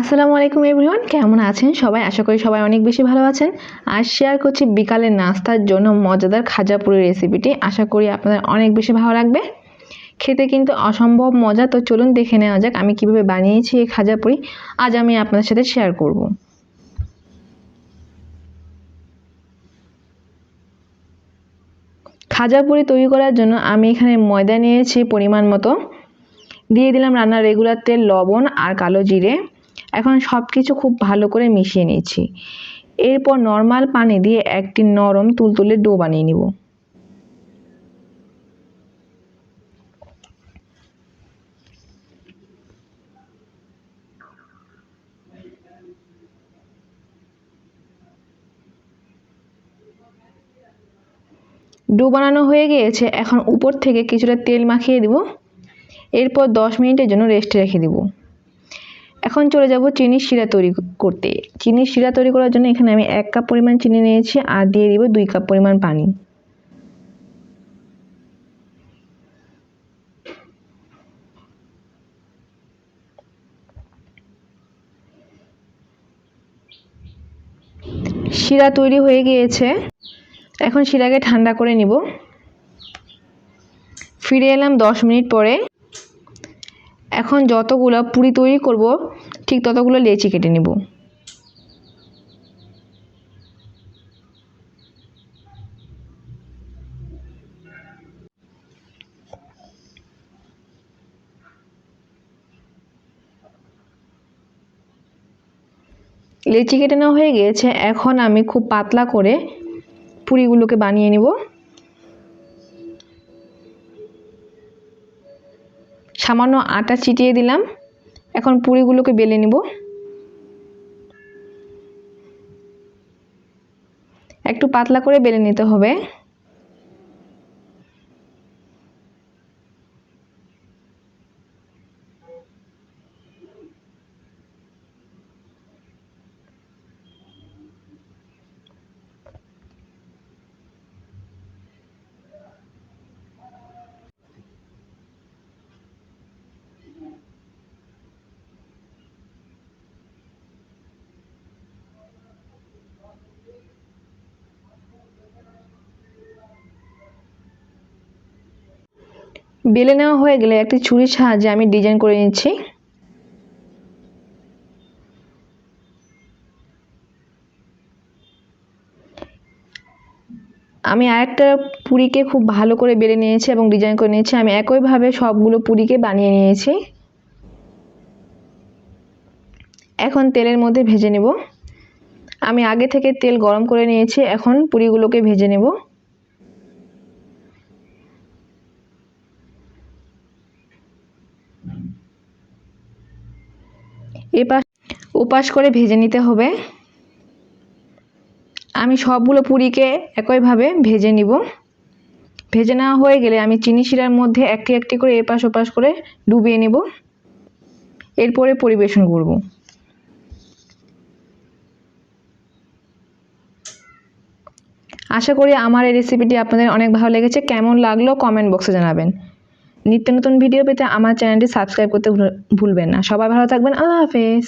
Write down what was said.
আসসালামু আলাইকুম এভরিওয়ান, কেমন আছেন সবাই? আশা করি সবাই অনেক বেশি ভালো আছেন। আর শেয়ার করছি বিকালের নাস্তার জন্য মজাদার খাজাপুরি রেসিপিটি আশা করি আপনাদের অনেক বেশি ভালো লাগবে। খেতে কিন্তু অসম্ভব মজা, তো চলুন দেখে নেওয়া যাক আমি কীভাবে বানিয়েছি এই খাজাপুরি। আজ আমি আপনাদের সাথে শেয়ার করব। খাজাপুরি তৈরি করার জন্য আমি এখানে ময়দা নিয়েছি পরিমাণ মতো। দিয়ে দিলাম রান্নার রেগুলার তেল, লবণ আর কালো জিরে। এখন সব কিছু খুব ভালো করে মিশিয়ে নিয়েছি। এরপর নর্মাল পানি দিয়ে একটি নরম তুলতুলে ডো বানিয়ে নিব। ডো বানানো হয়ে গিয়েছে, এখন উপর থেকে কিছুটা তেল মাখিয়ে দিব। এরপর দশ মিনিটের জন্য রেস্টে রেখে দিব। এখন চলে যাব চিনির শিরা তৈরি করতে। চিনির শিরা তৈরি করার জন্য এখানে আমি এক কাপ পরিমাণ চিনি নিয়েছি আর দিয়ে দিব দুই কাপ পরিমাণ পানি। শিরা তৈরি হয়ে গিয়েছে। এখন শিরাকে ঠান্ডা করে নিব। ফিরে এলাম দশ মিনিট পরে। এখন যতগুলো পুরি তৈরি করব, ঠিক ততগুলো লেচি কেটে নেব। লেচি কেটে নেওয়া হয়ে গিয়েছে, এখন আমি খুব পাতলা করে পুরিগুলোকে বানিয়ে নেব। সামান্য আটা চিটিয়ে দিলাম। এখন পুরিগুলোকে বেলে নিব। একটু পাতলা করে বেলে নিতে হবে। বেলে নেওয়া হয়ে গেলে একটি ছুরির সাহায্যে আমি ডিজাইন করে নিচ্ছি। আমি আরেকটা পুরিকে খুব ভালো করে বেলে নিয়েছি এবং ডিজাইন করে নিয়েছি। আমি একইভাবে সবগুলো পুরিকে বানিয়ে নিয়েছি। এখন তেলের মধ্যে ভেজে নেব। আমি আগে থেকে তেল গরম করে নিয়েছি, এখন পুরিগুলোকে ভেজে নেব। এপাশ, ওপাশ করে ভেজে নিতে হবে। আমি সবগুলো পুরিকে একইভাবে ভেজে নিব। ভেজে নেওয়া হয়ে গেলে আমি চিনি শিরার মধ্যে একটি একটি করে এপাশ, ওপাশ করে ডুবিয়ে নেব। এরপরে পরিবেশন করব। আশা করি আমার এই রেসিপিটি আপনাদের অনেক ভালো লেগেছে। কেমন লাগল কমেন্ট বক্সে জানাবেন। নিত্য নতুন ভিডিও পেতে আমার চ্যানেলটি সাবস্ক্রাইব করতে ভুলবেন না। সবাই ভালো থাকবেন। আল্লাহ হাফেজ।